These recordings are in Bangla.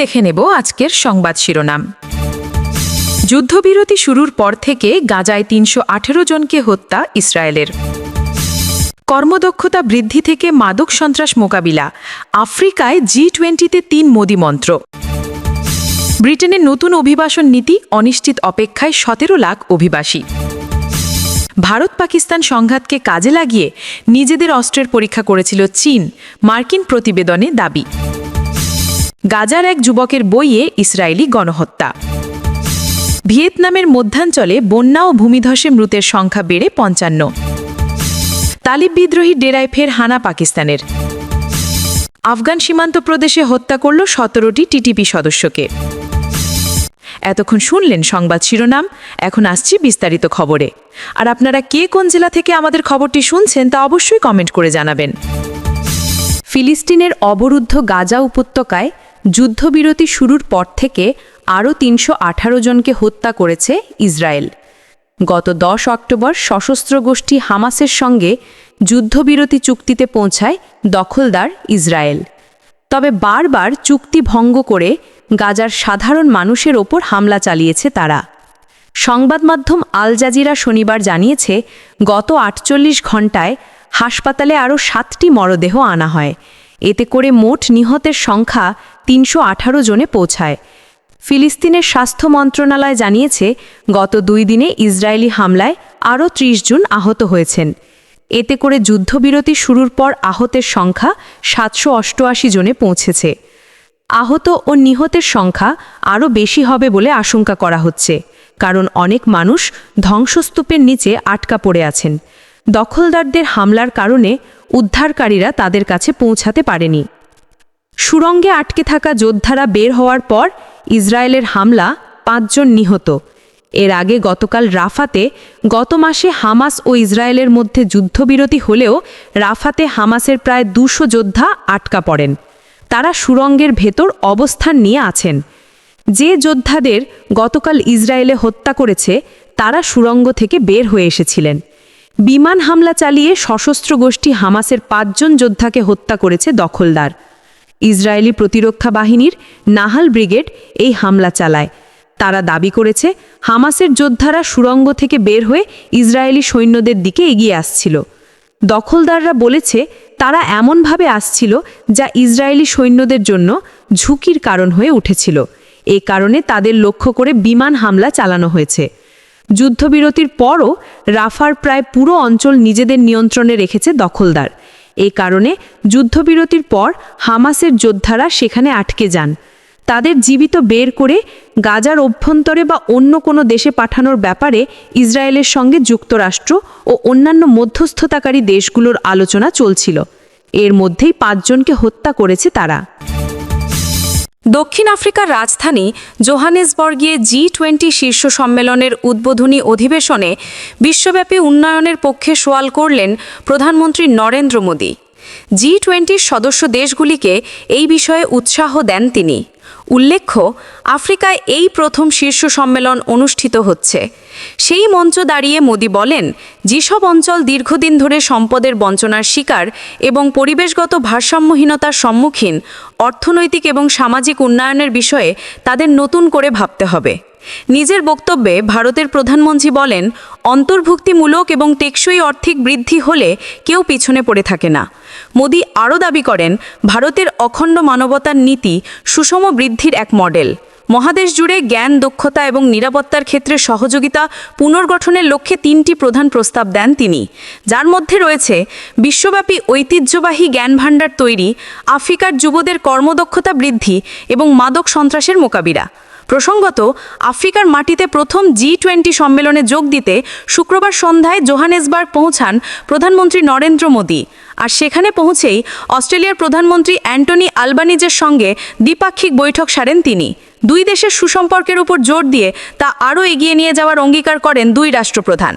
দেখে নেব আজকের সংবাদ শিরোনাম। যুদ্ধবিরতি শুরুর পর থেকে গাজায় তিনশো আঠেরো জনকে হত্যা ইসরায়েলের। কর্মদক্ষতা বৃদ্ধি থেকে মাদক সন্ত্রাস মোকাবিলা। আফ্রিকায় জি টোয়েন্টিতে তিন মোদি মন্ত্র। ব্রিটেনের নতুন অভিবাসন নীতি অনিশ্চিত অপেক্ষায় সতেরো লাখ অভিবাসী। ভারত পাকিস্তান সংঘাতকে কাজে লাগিয়ে নিজেদের অস্ত্রের পরীক্ষা করেছিল চীন। মার্কিন প্রতিবেদনে দাবি। গাজার এক যুবকের বইয়ে ইসরায়েলি গণহত্যা। ভিয়েতনামের মধ্যাঞ্চলে বন্যা ও ভূমিধসে মৃতের সংখ্যা বেড়ে পঞ্চান্ন। তালিব বিদ্রোহী ডেরায় ফের হানা পাকিস্তানের। আফগান সীমান্ত প্রদেশে হত্যা করল সতেরোটি টিটিপি সদস্যকে। এতক্ষণ শুনলেন সংবাদ শিরোনাম, এখন আসছি বিস্তারিত খবরে। আর আপনারা কে কোন জেলা থেকে আমাদের খবরটি শুনছেন তা অবশ্যই কমেন্ট করে জানাবেন। ফিলিস্তিনের অবরুদ্ধ গাজা উপত্যকায় যুদ্ধবিরতি শুরুর পর থেকে আরও তিনশো আঠারো জনকে হত্যা করেছে ইসরায়েল। গত দশ অক্টোবর সশস্ত্র গোষ্ঠী হামাসের সঙ্গে যুদ্ধবিরতি চুক্তিতে পৌঁছায় দখলদার ইসরায়েল। তবে বারবার চুক্তি ভঙ্গ করে গাজার সাধারণ মানুষের ওপর হামলা চালিয়েছে তারা। সংবাদ মাধ্যম আল জাজিরা শনিবার জানিয়েছে, গত আটচল্লিশ ঘণ্টায় হাসপাতালে আরও সাতটি মরদেহ আনা হয়। এতে করে মোট নিহতের সংখ্যা তিনশো আঠারো জনে পৌঁছায়। ফিলিস্তিনের স্বাস্থ্য মন্ত্রণালয় জানিয়েছে, গত দুই দিনে ইসরায়েলি হামলায় আরও ত্রিশ জন আহত হয়েছেন। এতে করে যুদ্ধবিরতি শুরুর পর আহতের সংখ্যা সাতশো অষ্টআশি জনে পৌঁছেছে। আহত ও নিহতের সংখ্যা আরও বেশি হবে বলে আশঙ্কা করা হচ্ছে, কারণ অনেক মানুষ ধ্বংসস্তূপের নিচে আটকা পড়ে আছেন। দখলদারদের হামলার কারণে উদ্ধারকারীরা তাদের কাছে পৌঁছাতে পারেনি। সুরঙ্গে আটকে থাকা যোদ্ধারা বের হওয়ার পর ইসরায়েলের হামলা পাঁচজন নিহত। এর আগে গতকাল রাফাতে গত মাসে হামাস ও ইসরায়েলের মধ্যে যুদ্ধবিরতি হলেও রাফাতে হামাসের প্রায় দুশো যোদ্ধা আটকা পড়েন। তারা সুরঙ্গের ভেতর অবস্থান নিয়ে আছেন। যে যোদ্ধাদের গতকাল ইসরায়েলে হত্যা করেছে, তারা সুরঙ্গ থেকে বের হয়ে এসেছিলেন। বিমান হামলা চালিয়ে সশস্ত্র গোষ্ঠী হামাসের পাঁচজন যোদ্ধাকে হত্যা করেছে দখলদার। ইসরায়েলি প্রতিরক্ষা বাহিনীর নাহাল ব্রিগেড এই হামলা চালায়। তারা দাবি করেছে, হামাসের যোদ্ধারা সুরঙ্গ থেকে বের হয়ে ইসরায়েলি সৈন্যদের দিকে এগিয়ে আসছিল। দখলদাররা বলেছে, তারা এমনভাবে আসছিল যা ইসরায়েলি সৈন্যদের জন্য ঝুঁকির কারণ হয়ে উঠেছিল। এ কারণে তাদের লক্ষ্য করে বিমান হামলা চালানো হয়েছে। যুদ্ধবিরতির পরও রাফার প্রায় পুরো অঞ্চল নিজেদের নিয়ন্ত্রণে রেখেছে দখলদার। এ কারণে যুদ্ধবিরতির পর হামাসের যোদ্ধারা সেখানে আটকে যান। তাদের জীবিত বের করে গাজার অভ্যন্তরে বা অন্য কোনো দেশে পাঠানোর ব্যাপারে ইসরায়েলের সঙ্গে যুক্তরাষ্ট্র ও অন্যান্য মধ্যস্থতাকারী দেশগুলোর আলোচনা চলছিল। এর মধ্যেই পাঁচজনকে হত্যা করেছে তারা। দক্ষিণ আফ্রিকার রাজধানী জোহানেসবর্গে জি টোয়েন্টি শীর্ষ সম্মেলনের উদ্বোধনী অধিবেশনে বিশ্বব্যাপী উন্নয়নের পক্ষে সোয়াল করলেন প্রধানমন্ত্রী নরেন্দ্র মোদী। জি টোয়েন্টির সদস্য দেশগুলিকে এই বিষয়ে উৎসাহ দেন তিনি। উল্লেখ্য, আফ্রিকায় এই প্রথম শীর্ষ সম্মেলন অনুষ্ঠিত হচ্ছে। সেই মঞ্চ দাঁড়িয়ে মোদি বলেন, যেসব অঞ্চল দীর্ঘদিন ধরে সম্পদের বঞ্চনার শিকার এবং পরিবেশগত ভারসাম্যহীনতার সম্মুখীন, অর্থনৈতিক এবং সামাজিক উন্নয়নের বিষয়ে তাদের নতুন করে ভাবতে হবে। নিজের বক্তব্যে ভারতের প্রধানমন্ত্রী বলেন, অন্তর্ভুক্তিমূলক এবং টেকসই অর্থিক বৃদ্ধি হলে কেউ পিছনে পড়ে থাকে না। মোদি আরও দাবি করেন, ভারতের অখণ্ড মানবতার নীতি সুষম বৃদ্ধির এক মডেল। মহাদেশ জুড়ে জ্ঞান, দক্ষতা এবং নিরাপত্তার ক্ষেত্রে সহযোগিতা পুনর্গঠনের লক্ষ্যে তিনটি প্রধান প্রস্তাব দেন তিনি। যার মধ্যে রয়েছে, বিশ্বব্যাপী ঐতিহ্যবাহী জ্ঞান ভাণ্ডার তৈরি, আফ্রিকার যুবদের কর্মদক্ষতা বৃদ্ধি এবং মাদক সন্ত্রাসের মোকাবিলা। প্রসঙ্গত, আফ্রিকার মাটিতে প্রথম জি টোয়েন্টি সম্মেলনে যোগ দিতে শুক্রবার সন্ধ্যায় জোহানেসবার্গ পৌঁছান প্রধানমন্ত্রী নরেন্দ্র মোদী। আর সেখানে পৌঁছেই অস্ট্রেলিয়ার প্রধানমন্ত্রী অ্যান্টনি আলবানিজের সঙ্গে দ্বিপাক্ষিক বৈঠক সারেন তিনি। দুই দেশের সুসম্পর্কের উপর জোর দিয়ে তা আরও এগিয়ে নিয়ে যাওয়ার অঙ্গীকার করেন দুই রাষ্ট্রপ্রধান।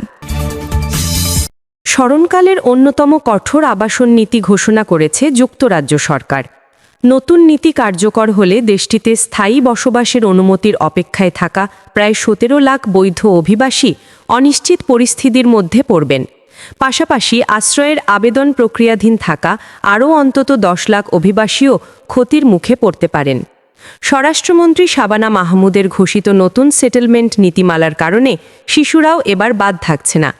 স্মরণকালের অন্যতম কঠোর আবাসন নীতি ঘোষণা করেছে যুক্তরাজ্য সরকার। নতুন নীতি কার্যকর হলে দেশটিতে স্থায়ী বসবাসের অনুমতির অপেক্ষায় থাকা প্রায় সতেরো লাখ বৈধ অভিবাসী অনিশ্চিত পরিস্থিতির মধ্যে পড়বেন। পাশাপাশি আশ্রয়ের আবেদন প্রক্রিয়াধীন থাকা আরও অন্তত দশ লাখ অভিবাসীও ক্ষতির মুখে পড়তে পারেন। স্বরাষ্ট্রমন্ত্রী শাবানা মাহমুদের ঘোষিত নতুন সেটেলমেন্ট নীতিমালার কারণে শিশুরাও এবার বাদ থাকছে না।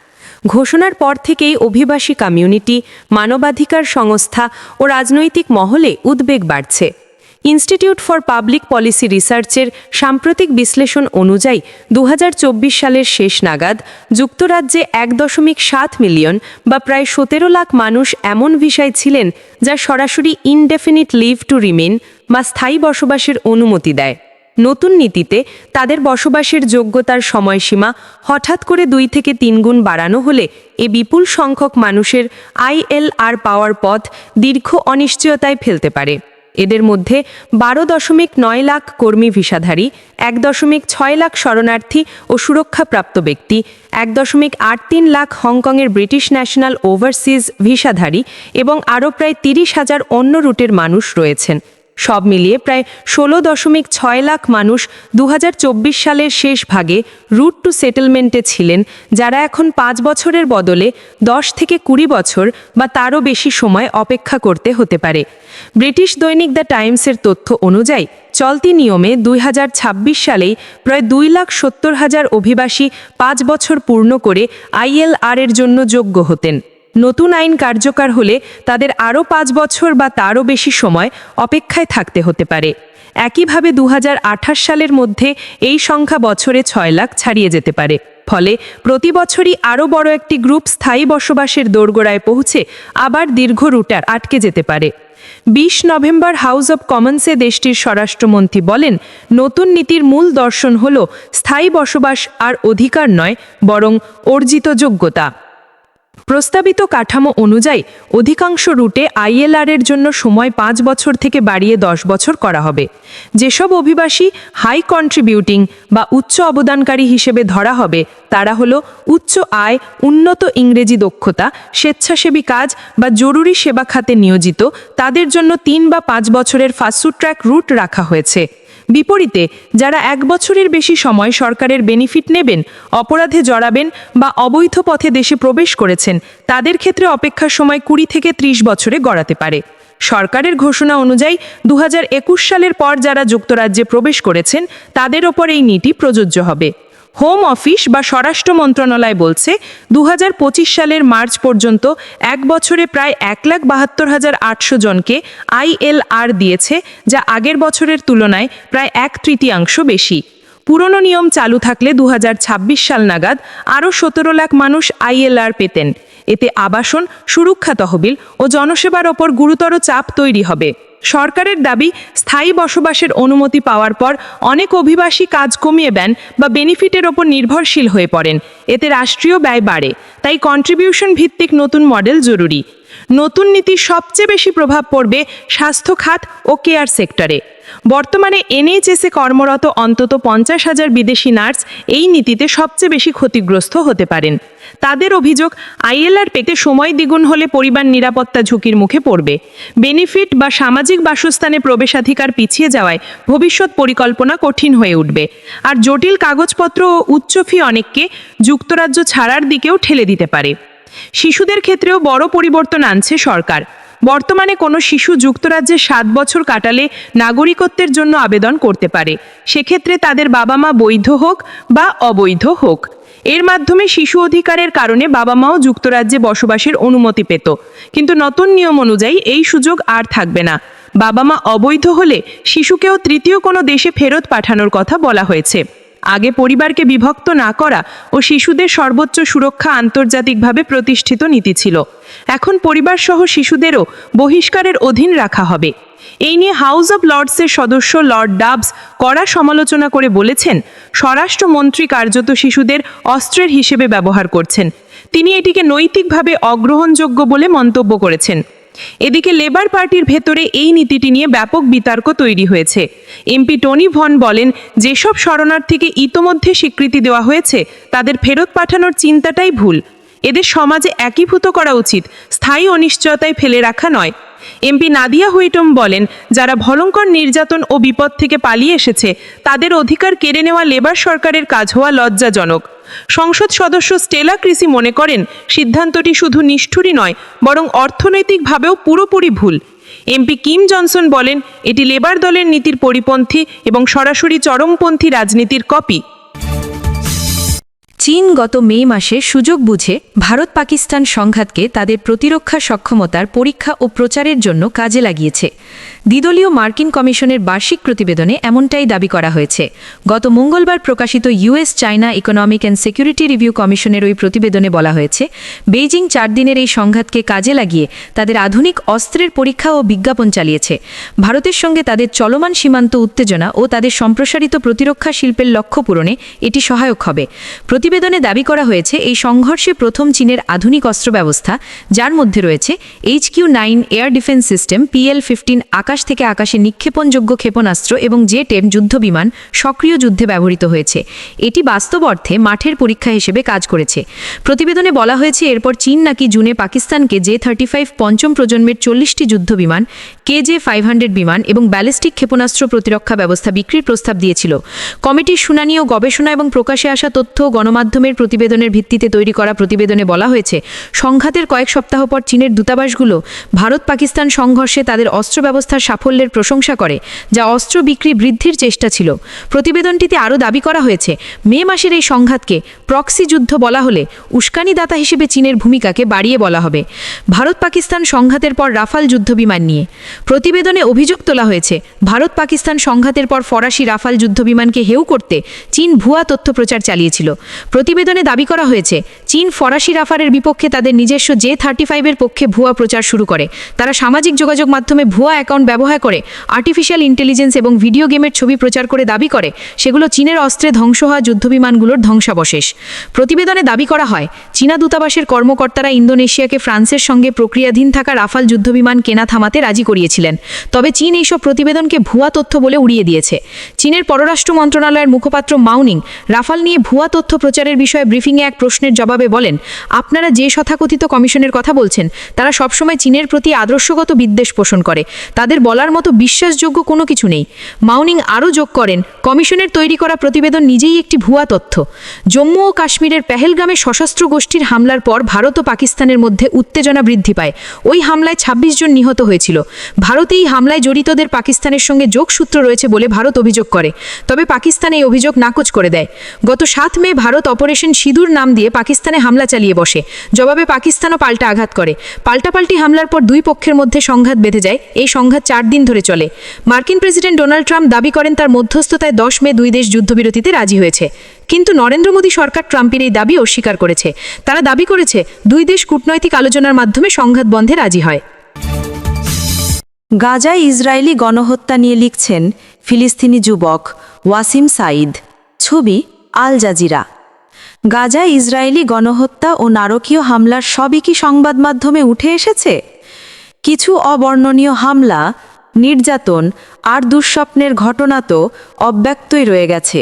ঘোষণার পর থেকেই অভিবাসী কমিউনিটি মানবাধিকার সংস্থা ও রাজনৈতিক মহলে উদ্বেগ বাড়ছে। ইনস্টিটিউট ফর পাবলিক পলিসি রিসার্চের সাম্প্রতিক বিশ্লেষণ অনুযায়ী দু হাজার চব্বিশ সালের শেষ নাগাদ যুক্তরাজ্যে এক দশমিক সাত মিলিয়ন বা প্রায় সতেরো লাখ মানুষ এমন ভিসায় ছিলেন যা সরাসরি ইনডেফিনিট লিভ টু রিমেন বা স্থায়ী বসবাসের অনুমতি দেয়। নতুন নীতিতে তাদের বসবাসের যোগ্যতার সময়সীমা হঠাৎ করে দুই থেকে তিন গুণ বাড়ানো হলে এ বিপুল সংখ্যক মানুষের আইএলআর পাওয়ার পথ দীর্ঘ অনিশ্চয়তায় ফেলতে পারে। এদের মধ্যে বারো দশমিক নয় লাখ কর্মী ভিসাধারী, এক দশমিক ছয় লাখ শরণার্থী ও সুরক্ষাপ্রাপ্ত ব্যক্তি, এক দশমিক আট তিন লাখ হংকংয়ের ব্রিটিশ ন্যাশনাল ওভারসিজ ভিসাধারী এবং আরও প্রায় তিরিশ হাজার অন্য রুটের মানুষ রয়েছেন। সব মিলিয়ে প্রায় ষোলো দশমিক ছয় লাখ মানুষ দু হাজার চব্বিশ সালের শেষ ভাগে রুট টু সেটেলমেন্টে ছিলেন, যারা এখন পাঁচ বছরের বদলে দশ থেকে কুড়ি বছর বা তারও বেশি সময় অপেক্ষা করতে হতে পারে। ব্রিটিশ দৈনিক দ্য টাইমসের তথ্য অনুযায়ী, চলতি নিয়মে দুই হাজার ছাব্বিশ সালেই প্রায় দুই লাখ সত্তর হাজার অভিবাসী পাঁচ বছর পূর্ণ করে আইএলআর এর জন্য যোগ্য হতেন। নতুন আইন কার্যকর হলে তাদের আরও পাঁচ বছর বা তারও বেশি সময় অপেক্ষায় থাকতে হতে পারে। একইভাবে দু হাজার আঠাশ সালের মধ্যে এই সংখ্যা বছরে ছয় লাখ ছাড়িয়ে যেতে পারে। ফলে প্রতি বছরই আরও বড় একটি গ্রুপ স্থায়ী বসবাসের দোরগোড়ায় পৌঁছে আবার দীর্ঘ রুটার আটকে যেতে পারে। বিশ নভেম্বর হাউস অব কমন্সে দেশটির স্বরাষ্ট্রমন্ত্রী বলেন, নতুন নীতির মূল দর্শন হল স্থায়ী বসবাস আর অধিকার নয়, বরং অর্জিত যোগ্যতা। প্রস্তাবিত কাঠামো অনুযায়ী অধিকাংশ রুটে আইএলআর এর জন্য সময় পাঁচ বছর থেকে বাড়িয়ে দশ বছর করা হবে। যেসব অভিবাসী হাই কন্ট্রিবিউটিং বা উচ্চ অবদানকারী হিসেবে ধরা হবে, তারা হলো উচ্চ আয়, উন্নত ইংরেজি দক্ষতা, স্বেচ্ছাসেবী কাজ বা জরুরি সেবা খাতে নিয়োজিত, তাদের জন্য তিন বা পাঁচ বছরের ফাস্ট ট্র্যাক রুট রাখা হয়েছে। বিপরীতে, যারা এক বছরের বেশি সময় সরকারের বেনিফিট নেবেন, অপরাধে জড়াবেন বা অবৈধ পথে দেশে প্রবেশ করেছেন, তাদের ক্ষেত্রে অপেক্ষার সময় কুড়ি থেকে ত্রিশ বছরে গড়াতে পারে। সরকারের ঘোষণা অনুযায়ী দু হাজার একুশ সালের পর যারা যুক্তরাজ্যে প্রবেশ করেছেন, তাদের ওপর এই নীতি প্রযোজ্য হবে। হোম অফিস বা স্বরাষ্ট্র মন্ত্রণালয় বলছে দু হাজার পঁচিশ সালের মার্চ পর্যন্ত এক বছরে প্রায় এক লাখ বাহাত্তর হাজার আটশো জনকে আইএলআর দিয়েছে, যা আগের বছরের তুলনায় প্রায় এক তৃতীয়াংশ বেশি। পুরনো নিয়ম চালু থাকলে দু হাজার ছাব্বিশ সাল নাগাদ আরও সতেরো লাখ মানুষ আইএলআর পেতেন। এতে আবাসন, সুরক্ষা তহবিল ও জনসেবার ওপর গুরুতর চাপ তৈরি হবে। সরকারের দাবি, স্থায়ী বসবাসের অনুমতি পাওয়ার পর অনেক অভিবাসী কাজ কমিয়ে দেন বা বেনিফিটের ওপর নির্ভরশীল হয়ে পড়েন। এতে রাষ্ট্রীয় ব্যয় বাড়ে, তাই কন্ট্রিবিউশন ভিত্তিক নতুন মডেল জরুরি। নতুন নীতির সবচেয়ে বেশি প্রভাব পড়বে স্বাস্থ্য খাত ও কেয়ার সেক্টরে বর্তমানে এনএইচএসে কর্মরত অন্তত পঞ্চাশ হাজার বিদেশি নার্স এই নীতিতে সবচেয়ে বেশি ক্ষতিগ্রস্ত হতে পারেন। তাদের অভিযোগ, আইএলআর পেতে সময় দ্বিগুণ হলে পরিবার নিরাপত্তা ঝুঁকির মুখে পড়বে। বেনিফিট বা সামাজিক বাসস্থানে প্রবেশাধিকার পিছিয়ে যাওয়ায় ভবিষ্যৎ পরিকল্পনা কঠিন হয়ে উঠবে। আর জটিল কাগজপত্র ও উচ্চ ফি অনেককে যুক্তরাজ্য ছাড়ার দিকেও ঠেলে দিতে পারে। শিশুদের ক্ষেত্রেও বড় পরিবর্তন আনছে সরকার। বর্তমানে কোনো শিশু যুক্তরাজ্যে সাত বছর কাটালে নাগরিকত্বের জন্য আবেদন করতে পারে। সেক্ষেত্রে তাদের বাবা মা বৈধ হোক বা অবৈধ হোক। এর মাধ্যমে শিশু অধিকারের কারণে বাবা মাও যুক্তরাজ্যে বসবাসের অনুমতি পেত। কিন্তু নতুন নিয়ম অনুযায়ী এই সুযোগ আর থাকবে না। বাবা মা অবৈধ হলে শিশুকেও তৃতীয় কোনো দেশে ফেরত পাঠানোর কথা বলা হয়েছে। আগে পরিবারকে বিভক্ত না করা ও শিশুদের সর্বোচ্চ সুরক্ষা আন্তর্জাতিকভাবে প্রতিষ্ঠিত নীতি ছিল। এখন পরিবারসহ শিশুদেরও বহিষ্কারের অধীন রাখা হবে। এই নিয়ে হাউস অব লর্ডসের সদস্য লর্ড ডাবস কড়া সমালোচনা করে বলেছেন, স্বরাষ্ট্রমন্ত্রী কার্যত শিশুদের অস্ত্রের হিসেবে ব্যবহার করছেন। তিনি এটিকে নৈতিকভাবে অগ্রহণযোগ্য বলে মন্তব্য করেছেন। এদিকে লেবার পার্টির ভেতরে এই নীতিটি নিয়ে ব্যাপক বিতর্ক তৈরি হয়েছে। এমপি টনি ভন বলেন, যেসব শরণার্থীকে ইতোমধ্যে স্বীকৃতি দেওয়া হয়েছে, তাদের ফেরত পাঠানোর চিন্তাটাই ভুল। এদের সমাজে একীভূত করা উচিত, স্থায়ী অনিশ্চয়তায় ফেলে রাখা নয়। এমপি নাদিয়া হুইটম বলেন, যারা ভয়ঙ্কর নির্যাতন ও বিপদ থেকে পালিয়ে এসেছে, তাদের অধিকার কেড়ে নেওয়া লেবার সরকারের কাজ হওয়া লজ্জাজনক। সংসদ সদস্য স্টেলা ক্রিসি মনে করেন, সিদ্ধান্তটি শুধু নিষ্ঠুরই নয়, বরং অর্থনৈতিকভাবেও পুরোপুরি ভুল। এমপি কিম জনসন বলেন, এটি লেবার দলের নীতির পরিপন্থী এবং সরাসরি চরমপন্থী রাজনীতির কপি। চীন গত মে মাসে সুযোগ বুঝে ভারত পাকিস্তান সংঘাতকে তাদের প্রতিরক্ষা সক্ষমতার পরীক্ষা ও প্রচারের জন্য কাজে লাগিয়েছে। দ্বিদলীয় মার্কিন কমিশনের বার্ষিক প্রতিবেদনে এমনটাই দাবি করা হয়েছে। গত মঙ্গলবার প্রকাশিত US China economic and security review কমিশনের ওই প্রতিবেদনে বলা হয়েছে, বেইজিং চার দিনের এই সংঘাতকে কাজে লাগিয়ে তাদের আধুনিক অস্ত্রের পরীক্ষা ও বিজ্ঞাপন চালিয়েছে। ভারতের সঙ্গে তাদের চলমান সীমান্ত উত্তেজনা ও তাদের সম্প্রসারিত প্রতিরক্ষা শিল্পের লক্ষ্য পূরণে এটি সহায়ক হবে। প্রতিবেদনে দাবি করা হয়েছে, এই সংঘর্ষে প্রথম চীনের আধুনিক অস্ত্র ব্যবস্থা, যার মধ্যে রয়েছে H Q nine air defence system, PL fifteen আকাশ থেকে আকাশে নিক্ষেপণযোগ্য ক্ষেপণাস্ত্র এবং জেট এম যুদ্ধবিমান সক্রিয় যুদ্ধে ব্যবহৃত হয়েছে। এটি বাস্তব অর্থে মাঠের পরীক্ষা হিসেবে কাজ করেছে। প্রতিবেদনে বলা হয়েছে, এরপর চীন নাকি জুনে পাকিস্তানকে জে থার্টি ফাইভ পঞ্চম প্রজন্মের চল্লিশটি যুদ্ধবিমান, কে জে ফাইভ হান্ড্রেড বিমান এবং ব্যালিস্টিক ক্ষেপণাস্ত্র প্রতিরক্ষা ব্যবস্থা বিক্রির প্রস্তাব দিয়েছিল। কমিটির শুনানি ও গবেষণা এবং প্রকাশে আসা তথ্য গণমাধ্যমের প্রতিবেদনের ভিত্তিতে তৈরি করা প্রতিবেদনে বলা হয়েছে, সংঘাতের কয়েক সপ্তাহ পর চীনের দূতাবাসগুলো ভারত পাকিস্তান সংঘর্ষে তাদের অস্ত্র ব্যবস্থার সাফল্যের প্রশংসা করে, যা অস্ত্র বিক্রি বৃদ্ধির চেষ্টা ছিল। প্রতিবেদনটিতে আরও দাবি করা হয়েছে, মে মাসের এই সংঘাতকে প্রক্সি যুদ্ধ বলা হলে উস্কানিদাতা হিসেবে চীনের ভূমিকাকে বাড়িয়ে বলা হবে। ভারত পাকিস্তান সংঘাতের পর রাফাল যুদ্ধবিমান নিয়ে। প্রতিবেদনে অভিযোগ তোলা হয়েছে ভারত পাকিস্তান সংঘাতের পর ফরাসি রাফাল যুদ্ধবিমানকে হেউ করতে চীন ভুয়া তথ্য প্রচার চালিয়েছিল। প্রতিবেদনে দাবি করা হয়েছে, চীন ফরাসি রাফারের বিপক্ষে তাদের নিজস্ব জে থার্টি ফাইভের পক্ষে ভুয়া প্রচার শুরু করে। তারা সামাজিক যোগাযোগ মাধ্যমে ভুয়া অ্যাকাউন্ট ব্যবহার করে আর্টিফিশিয়াল ইন্টেলিজেন্স এবং ভিডিও গেমের ছবি প্রচার করে দাবি করে, সেগুলো চীনের অস্ত্রে ধ্বংস হওয়া যুদ্ধবিমানগুলোর ধ্বংসাবশেষ। প্রতিবেদনে দাবি করা হয়, চীনা দূতাবাসের কর্মকর্তারা ইন্দোনেশিয়াকে ফ্রান্সের সঙ্গে প্রক্রিয়াধীন থাকা রাফাল যুদ্ধবিমান কেনা থামাতে রাজি করিয়েছিলেন। তবে চীন এইসব প্রতিবেদনকে ভুয়া তথ্য বলে উড়িয়ে দিয়েছে। চীনের পররাষ্ট্র মন্ত্রণালয়ের মুখপাত্র মাউনিং রাফাল নিয়ে ভুয়া তথ্য প্রচারের বিষয়ে ব্রিফিংয়ে এক প্রশ্নের জবাবে বলেন, আপনারা যে তথাকথিত কমিশনের কথা বলছেন, তারা সবসময় চীনের প্রতি আদর্শগত বিদ্বেষ পোষণ করে। তাদের বলার মতো বিশ্বাসযোগ্য কোনো কিছু নেই। মাউনিং আরও যোগ করেন, কমিশনের তৈরি করা প্রতিবেদন নিজেই একটি ভুয়া তথ্য। জম্মু ও কাশ্মীরের পেহেলগামে সশস্ত্র গোষ্ঠীর হামলার পর ভারত ও পাকিস্তানের মধ্যে উত্তেজনা বৃদ্ধি পায়। ওই হামলায় ২৬ জন নিহত হয়েছিল। ভারতে এই হামলায় জড়িতদের পাকিস্তানের সঙ্গে যোগসূত্র রয়েছে বলে ভারত অভিযোগ করে। তবে পাকিস্তান এই অভিযোগ নাকচ করে দেয়। গত সাত মে ভারত অপারেশন সিঁদুর নাম দিয়ে পাকিস্তানে হামলা চালিয়ে বসে। জবাবে পাকিস্তানও পাল্টা আঘাত করে। পাল্টাপাল্টি হামলার পর দুই পক্ষের মধ্যে সংঘাত বেঁধে যায়। এই সংঘাত চার দিন ধরে চলে। মার্কিন প্রেসিডেন্ট ডোনাল্ড ট্রাম্প দাবি করেন তার মধ্যস্থতায় দশ মে দুই দেশ যুদ্ধবিরতিতে রাজি হয়েছে। কিন্তু নরেন্দ্র মোদী সরকার ট্রাম্পের এই দাবি অস্বীকার করেছে। তারা দাবি করেছে, দুই দেশ কূটনৈতিক আলোচনার মাধ্যমে সংঘাত বন্ধে রাজি হয়। গাজায় ইসরায়েলি গণহত্যা নিয়ে লিখছেন ফিলিস্তিনি যুবক ওয়াসিম সাইদ ছবি আল জাজিরা। গাজায় ইসরায়েলি গণহত্যা ও নারকীয় হামলার সবই কি সংবাদ মাধ্যমে উঠে এসেছে? কিছু অবর্ণনীয় হামলা, নির্যাতন আর দুঃস্বপ্নের ঘটনা তো অব্যক্তই রয়ে গেছে।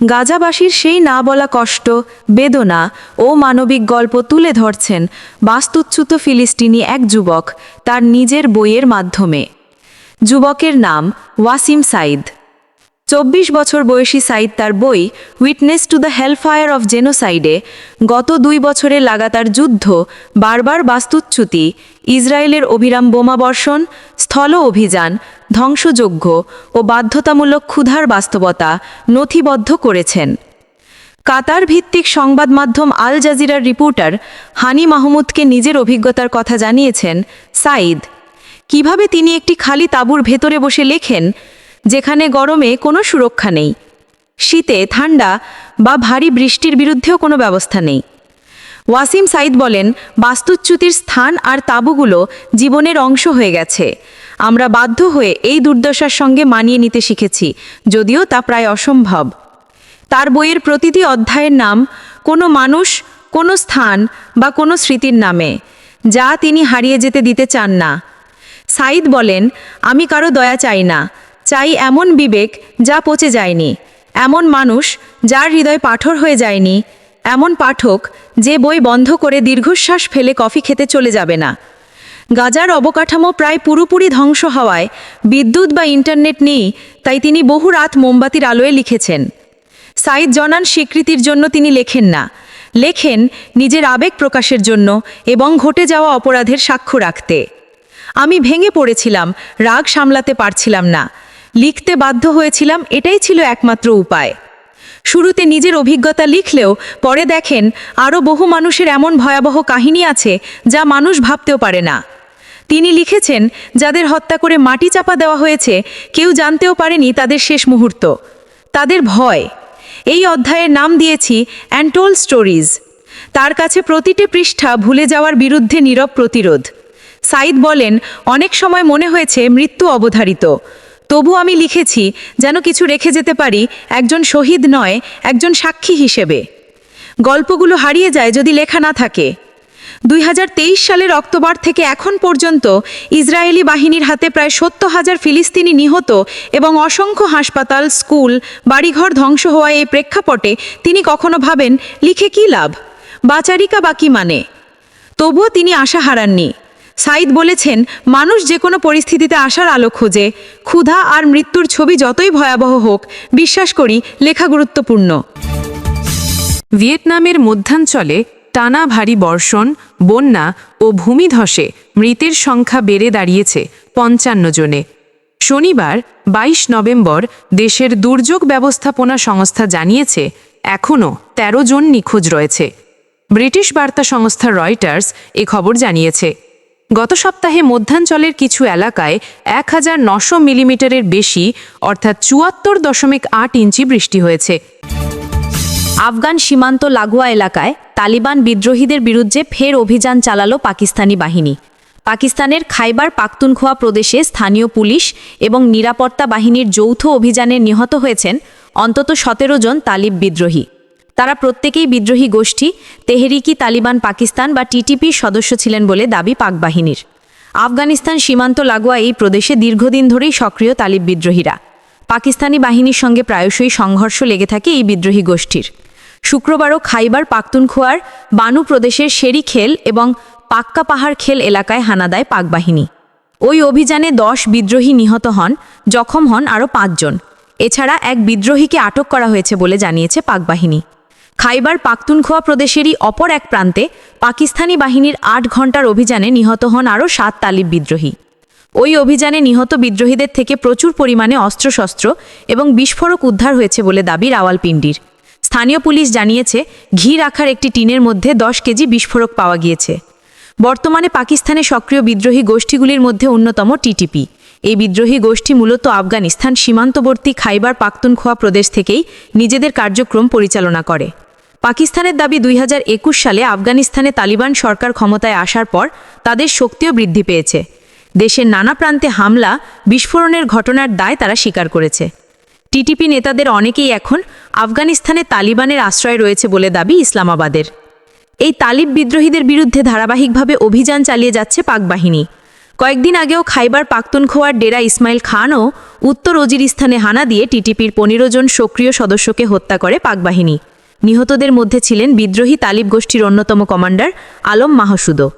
গাজাবাসীর সেই না বলা কষ্ট, বেদনা ও মানবিক গল্প তুলে ধরছেন বাস্তুচ্যুত ফিলিস্তিনি এক যুবক তার নিজের বইয়ের মাধ্যমে। যুবকের নাম ওয়াসিম সাইদ চব্বিশ বছর বয়সী সাইদ তার বই witness to the hellfire of জেনোসাইডে গত দুই বছরে লাগাতার যুদ্ধ, বারবার বাস্তুচ্যুতি, ইসরায়েলের অবিরাম বোমাবর্ষণ, স্থল অভিযান, ধ্বংসযজ্ঞ ও বাধ্যতামূলক ক্ষুধার বাস্তবতা নথিবদ্ধ করেছেন। কাতার ভিত্তিক সংবাদ মাধ্যম আল জাজিরার রিপোর্টার হানি মাহমুদকে নিজের অভিজ্ঞতার কথা জানিয়েছেন সাইদ। কীভাবে তিনি একটি খালি তাঁবুর ভেতরে বসে লেখেন যেখানে গরমে কোনো সুরক্ষা নেই। শীতে ঠান্ডা বা ভারী বৃষ্টির বিরুদ্ধেও কোনো ব্যবস্থা নেই। ওয়াসিম সাইদ বলেন, বাস্তুচ্যুতির স্থান আর তাঁবুগুলো জীবনের অংশ হয়ে গেছে। আমরা বাধ্য হয়ে এই দুর্দশার সঙ্গে মানিয়ে নিতে শিখেছি, যদিও তা প্রায় অসম্ভব। তার বইয়ের প্রতিটি অধ্যায়ের নাম কোনো মানুষ, কোনো স্থান বা কোনো স্মৃতির নামে, যা তিনি হারিয়ে যেতে দিতে চান না। সাইদ বলেন, আমি কারও দয়া চাই না। চাই এমন বিবেক যা পচে যায়নি, এমন মানুষ যার হৃদয় পাথর হয়ে যায়নি, এমন পাঠক যে বই বন্ধ করে দীর্ঘশ্বাস ফেলে কফি খেতে চলে যাবে না। গাজার অবকাঠামো প্রায় পুরোপুরি ধ্বংস হওয়ায় বিদ্যুৎ বা ইন্টারনেট নেই, তাই তিনি বহু রাত মোমবাতির আলোয় লিখেছেন। সাইদ জনান স্বীকৃতির জন্য তিনি লেখেন না, লেখেন নিজের আবেগ প্রকাশের জন্য এবং ঘটে যাওয়া অপরাধের সাক্ষ্য রাখতে। আমি ভেঙে পড়েছিলাম, রাগ সামলাতে পারছিলাম না লিখতে বাধ্য হয়েছিলাম, এটাই ছিল একমাত্র উপায়। শুরুতে নিজের অভিজ্ঞতা লিখলেও পরে দেখেন আরও বহু মানুষের এমন ভয়াবহ কাহিনী আছে যা মানুষ ভাবতেও পারে না। তিনি লিখেছেন, যাদের হত্যা করে মাটি চাপা দেওয়া হয়েছে, কেউ জানতেও পারেনি তাদের শেষ মুহূর্ত। তাদের ভয়। এই অধ্যায়ের নাম দিয়েছি অ্যান্টোল স্টোরিজ তার কাছে প্রতিটি পৃষ্ঠা ভুলে যাওয়ার বিরুদ্ধে নীরব প্রতিরোধ। সাইদ বলেন, অনেক সময় মনে হয়েছে মৃত্যু অবধারিত। তবু আমি লিখেছি, যেন কিছু রেখে যেতে পারি, একজন শহীদ নয়, একজন সাক্ষী হিসেবে। গল্পগুলো হারিয়ে যায় যদি লেখা না থাকে। দুই হাজার তেইশ সালের অক্টোবর থেকে এখন পর্যন্ত ইসরায়েলি বাহিনীর হাতে প্রায় সত্তর হাজার ফিলিস্তিনি নিহত এবং অসংখ্য হাসপাতাল, স্কুল, বাড়িঘর ধ্বংস হওয়া এই প্রেক্ষাপটে তিনি কখনো ভাবেন, লিখে কী লাভ? বাচারিকা বাকি মানে? তবুও তিনি আশা হারাননি। সাইদ বলেছেন, মানুষ যে কোনো পরিস্থিতিতে আশার আলো খোঁজে, ক্ষুধা আর মৃত্যুর ছবি যতই ভয়াবহ হোক, বিশ্বাস করি লেখা গুরুত্বপূর্ণ। ভিয়েতনামের মধ্যাঞ্চলে টানা ভারী বর্ষণ, বন্যা ও ভূমিধসে মৃতের সংখ্যা বেড়ে দাঁড়িয়েছে পঞ্চান্ন জনে। শনিবার ২২ নভেম্বর দেশের দুর্যোগ ব্যবস্থাপনা সংস্থা জানিয়েছে, এখনও ১৩ জন নিখোঁজ রয়েছে। ব্রিটিশ বার্তা সংস্থা রয়টার্স এ খবর জানিয়েছে। গত সপ্তাহে মধ্যাঞ্চলের কিছু এলাকায় এক হাজার নশো মিলিমিটারের বেশি, অর্থাৎ চুয়াত্তর দশমিক আট ইঞ্চি বৃষ্টি হয়েছে। আফগান সীমান্ত লাগোয়া এলাকায় তালিবান বিদ্রোহীদের বিরুদ্ধে ফের অভিযান চালালো পাকিস্তানি বাহিনী। পাকিস্তানের খাইবার পাখতুনখোয়া প্রদেশে স্থানীয় পুলিশ এবং নিরাপত্তা বাহিনীর যৌথ অভিযানে নিহত হয়েছেন অন্তত সতেরো জন তালিব বিদ্রোহী। তারা প্রত্যেকেই বিদ্রোহী গোষ্ঠী, তেহরিকি, তালিবান, পাকিস্তান বা টিটিপির সদস্য ছিলেন বলে দাবি পাক বাহিনীর। আফগানিস্তান সীমান্ত লাগোয়া এই প্রদেশে দীর্ঘদিন ধরেই সক্রিয় তালিব বিদ্রোহীরা। পাকিস্তানি বাহিনীর সঙ্গে প্রায়শই সংঘর্ষ লেগে থাকে এই বিদ্রোহী গোষ্ঠীর। শুক্রবারও খাইবার পাখতুনখোয়ার বানু প্রদেশের শেরিখেল এবং পাক্কা পাহাড় খেল এলাকায় হানা দেয় পাক বাহিনী। ওই অভিযানে দশ বিদ্রোহী নিহত হন, জখম হন আরও পাঁচজন। এছাড়া এক বিদ্রোহীকে আটক করা হয়েছে বলে জানিয়েছে পাক বাহিনী। খাইবার পাখতুনখোয়া প্রদেশেরই অপর এক প্রান্তে পাকিস্তানি বাহিনীর আট ঘণ্টার অভিযানে নিহত হন আরও সাত তালিব বিদ্রোহী। ওই অভিযানে নিহত বিদ্রোহীদের থেকে প্রচুর পরিমাণে অস্ত্রশস্ত্র এবং বিস্ফোরক উদ্ধার হয়েছে বলে দাবি রাওয়ালপিন্ডির। স্থানীয় পুলিশ জানিয়েছে, ঘি রাখার একটি টিনের মধ্যে দশ কেজি বিস্ফোরক পাওয়া গিয়েছে। বর্তমানে পাকিস্তানে সক্রিয় বিদ্রোহী গোষ্ঠীগুলির মধ্যে অন্যতম টিটিপি। এই বিদ্রোহী গোষ্ঠী মূলত আফগানিস্তান সীমান্তবর্তী খাইবার পাখতুনখোয়া প্রদেশ থেকেই নিজেদের কার্যক্রম পরিচালনা করে। পাকিস্তানের দাবি দুই হাজার একুশ সালে আফগানিস্তানে তালিবান সরকার ক্ষমতায় আসার পর তাদের শক্তিও বৃদ্ধি পেয়েছে। দেশের নানা প্রান্তে হামলা, বিস্ফোরণের ঘটনার দায় তারা স্বীকার করেছে। টিটিপি নেতাদের অনেকেই এখন আফগানিস্তানে তালিবানের আশ্রয় রয়েছে বলে দাবি ইসলামাবাদের। এই তালিব বিদ্রোহীদের বিরুদ্ধে ধারাবাহিকভাবে অভিযান চালিয়ে যাচ্ছে পাক বাহিনী। কয়েকদিন আগেও খাইবার পাখতুনখোয়ার ডেরা ইসমাইল খানও উত্তর অজিরিস্তানে হানা দিয়ে টিটিপির পনেরো জন সক্রিয় সদস্যকে হত্যা করে পাক বাহিনী। নিহতদের মধ্যে ছিলেন বিদ্রোহী তালিব গোষ্ঠীর অন্যতম কমান্ডার আলম মাহসুদো